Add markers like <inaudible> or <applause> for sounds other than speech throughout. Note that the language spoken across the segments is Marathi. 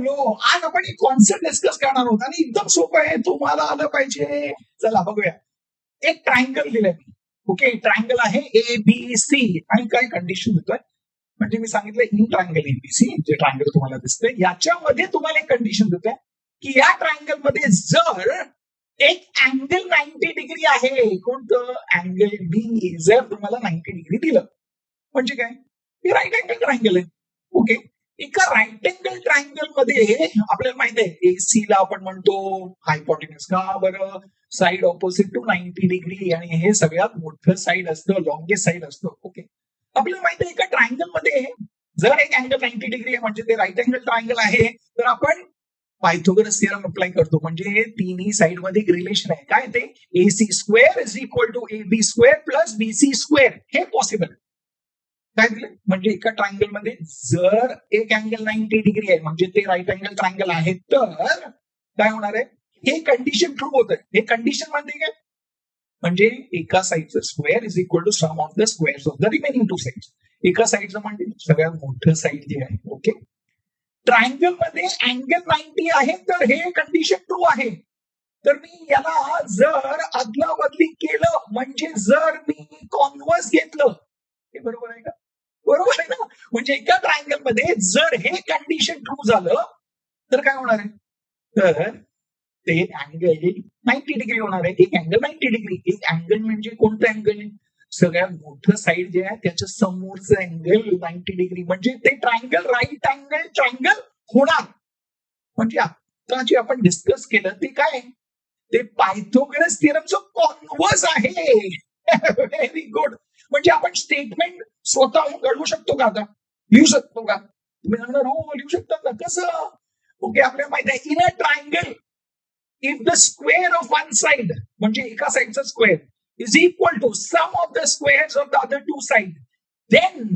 हॅलो आज आपण एक कॉन्सेप्ट डिस्कस करणार आहोत आणि एकदम सोपं आहे तुम्हाला आलं पाहिजे. चला बघूया. एक ट्रायंगल दिलंय मी. ओके ट्रायंगल आहे ए बी सी आणि काय कंडिशन देतोय? म्हणजे मी सांगितलं in triangle C J triangle तुम्हाला दिसतंय याच्यामध्ये तुम्हाला एक कंडिशन देतोय की या ट्रायंगलमध्ये जर एक अँगल नाईन्टी डिग्री आहे कोणतं? अँगल बी जर तुम्हाला नाईन्टी डिग्री दिलं. म्हणजे काय? हे राईट अँगल ट्रायंगल आहे. ओके एका राईट अँगल ट्रायंगलमध्ये आपल्याला माहीत आहे एसी ला आपण म्हणतो हायपोटेनस का बरं? Side opposite to ninety degree आणि हे सगळ्यात मोठं साईड असतं लॉंगेस्ट साईड असतं. ओके आपल्याला माहीत आहे एका ट्रायंगलमध्ये जर एक अँगल नाईन्टी डिग्री आहे म्हणजे ते राईट अँगल ट्रायंगल आहे तर आपण पायथोगरस थिअरम अप्लाय करतो. म्हणजे हे तिन्ही साईडमध्ये एक रिलेशन आहे. काय ते? AC square is equal to A B square plus B C square हे पॉसिबल काय दिलं म्हणजे एका ट्रायंगलमध्ये जर एक अँगल नाईन्टी डिग्री आहे म्हणजे ते राईट अँगल ट्रायंगल आहे तर काय होणार आहे? हे कंडिशन ट्रू होत आहे. हे कंडिशन म्हणजे काय म्हणजे एका साईडचं square is equal to sum of the square of the remaining two side एका साईडचं म्हणजे सगळ्यात मोठं साईड जे आहे ओके ट्रायंगलमध्ये अँगल नाईन्टी आहे तर हे कंडिशन ट्रू आहे. तर मी याला जर अदला बदली केलं म्हणजे जर मी कॉन्व्हर्स घेतलं हे बरोबर आहे का बरोबर आहे ना म्हणजे एका ट्रायंगलमध्ये जर हे कंडिशन ट्रू झालं तर काय होणार आहे? तर ते अँगल नाईन्टी डिग्री होणार आहे. एक अँगल नाईन्टी डिग्री एक अँगल म्हणजे कोणतं अँगल सगळ्यात मोठं साईड जे आहे त्याच्या समोरचं अँगल नाईन्टी डिग्री म्हणजे ते ट्रायंगल राईट अँगल ट्रायंगल होणार. म्हणजे आता जे आपण डिस्कस केलं ते काय ते पायथोगरस थिअरमचं कॉन्वर्स आहे. <laughs> व्हेरी गुड म्हणजे आपण स्टेटमेंट स्वतःहून घडवू शकतो का आता? लिहू शकतो का? तुम्ही म्हणणार हो लिहू शकता का कसं? ओके आपल्याला माहिती आहे in a triangle if the square of one side म्हणजे एका साइडचा square is equal to sum of the squares of the other two side then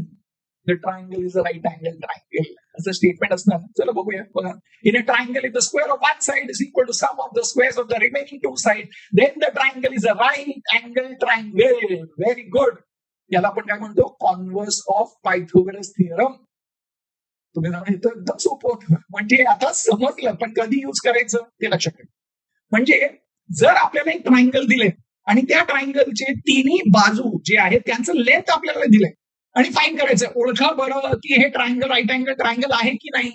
the triangle is a right angle triangle असं स्टेटमेंट असणार. चला बघूया बघा. In a triangle if the square of one side is equal to sum of the squares of the remaining two side then the triangle is a right angle triangle very good याला आपण काय म्हणतो? कॉन्व्हर्स ऑफ पायथोगरस थिअरम तुम्ही जाणून तर एकदम सोपं होतं. म्हणजे आता समजलं पण कधी युज करायचं? ते लक्षात ठेवा. म्हणजे जर आपल्याला एक ट्रायंगल दिले आणि त्या ट्रायंगलचे तिन्ही बाजू जे आहेत त्यांचं लेंथ आपल्याला दिलंय. आणि फाईन करायचं ओळखा बरं की हे ट्रायंगल राईट अँगल ट्रायंगल आहे की नाही?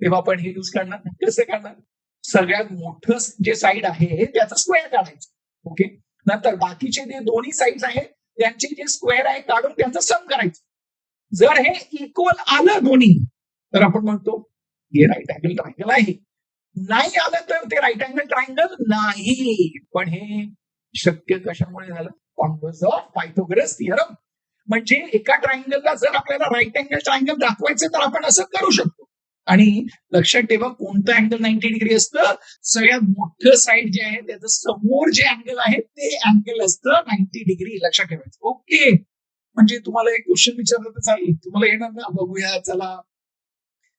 तेव्हा आपण हे युज करणार कसं करणार? सगळ्यात मोठं जे साईड आहे त्याचा स्क्वेअर काढायचं. ओके नंतर बाकीचे जे दोन्ही साईड आहेत त्यांचे जे स्क्वेअर आहे काढून त्यांचं सम करायचं. जर हे इक्वल आलं दोन्ही तर आपण म्हणतो हे राईट अँगल ट्रायंगल आहे. नाही आलं तर ते राईट अँगल ट्रायंगल नाही. पण हे शक्य कशामुळे झालं? कॉन्वर्स ऑफ पायथोगरस थिअरम म्हणजे एका ट्रायंगलला जर आपल्याला राईट अँगल ट्रायंगल दाखवायचं तर आपण असं करू शकतो. आणि लक्षात ठेवा कोणतं अँगल नाईन्टी डिग्री असतं? सगळ्यात मोठं साईड जे आहे त्याचं समोर जे अँगल आहे ते अँगल असतं नाईन्टी डिग्री लक्षात ठेवायचं. ओके म्हणजे तुम्हाला एक क्वेश्चन विचारलं तर चालेल. तुम्हाला येणार ना? बघूया चला.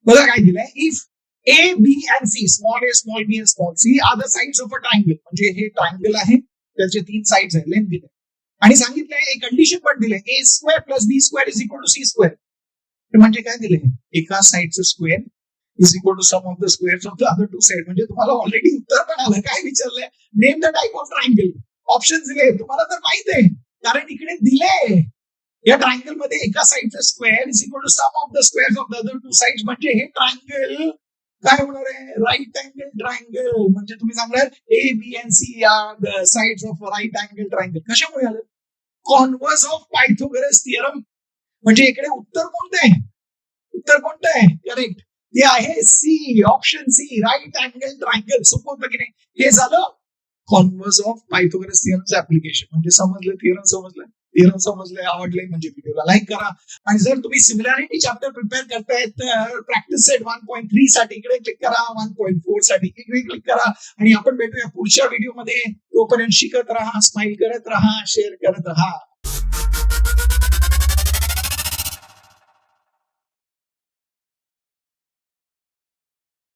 बघा काय दिलंय. If A B and C small A small B and small C are the sides of a triangle म्हणजे हे ट्रायंगल आहे त्याचे तीन साईड्स आहे लेंथ दिले. आणि सांगितलंय एक कंडिशन पण दिले A square plus B square is equal to C square म्हणजे काय दिले एका साईडचं square is equal to sum of the square of the other two side म्हणजे तुम्हाला ऑलरेडी उत्तर पण आलं. काय विचारलंय? Name the type of triangle option दिले तुम्हाला तर माहीत आहे. कारण इकडे दिले या ट्रायंगलमध्ये एका साईडचं square is equal to sum of the square of the other two side म्हणजे हे ट्रायंगल काय होणार आहे? राईट अँगल ट्रायंगल म्हणजे तुम्ही सांगणार ए बी एन सी या the of right angle triangle कशामुळे आलं? कॉन्वर्स ऑफ पायथोगरस थिअरम म्हणजे इकडे उत्तर कोणतं आहे? उत्तर कोणतं आहे? करेक्ट हे आहे C option C right angle triangle सोपं होतं की नाही? हे झालं कॉन्व्हर्स ऑफ पायथोगरस थिअरमचं ऍप्लिकेशन म्हणजे समजलं? थिअरम समजलं? थिअरम समजलंय आवडलंय म्हणजे व्हिडिओला लाईक करा. आणि जर तुम्ही सिमिलॅरिटी चॅप्टर प्रिपेअर करताय तर practice set one point three साठी इकडे क्लिक करा. वन पॉईंट फोरसाठी इकडे क्लिक करा. आणि आपण भेटूया पुढच्या व्हिडिओमध्ये तोपर्यंत शिकत राहा स्माइल करत राहा शेअर करत राहा.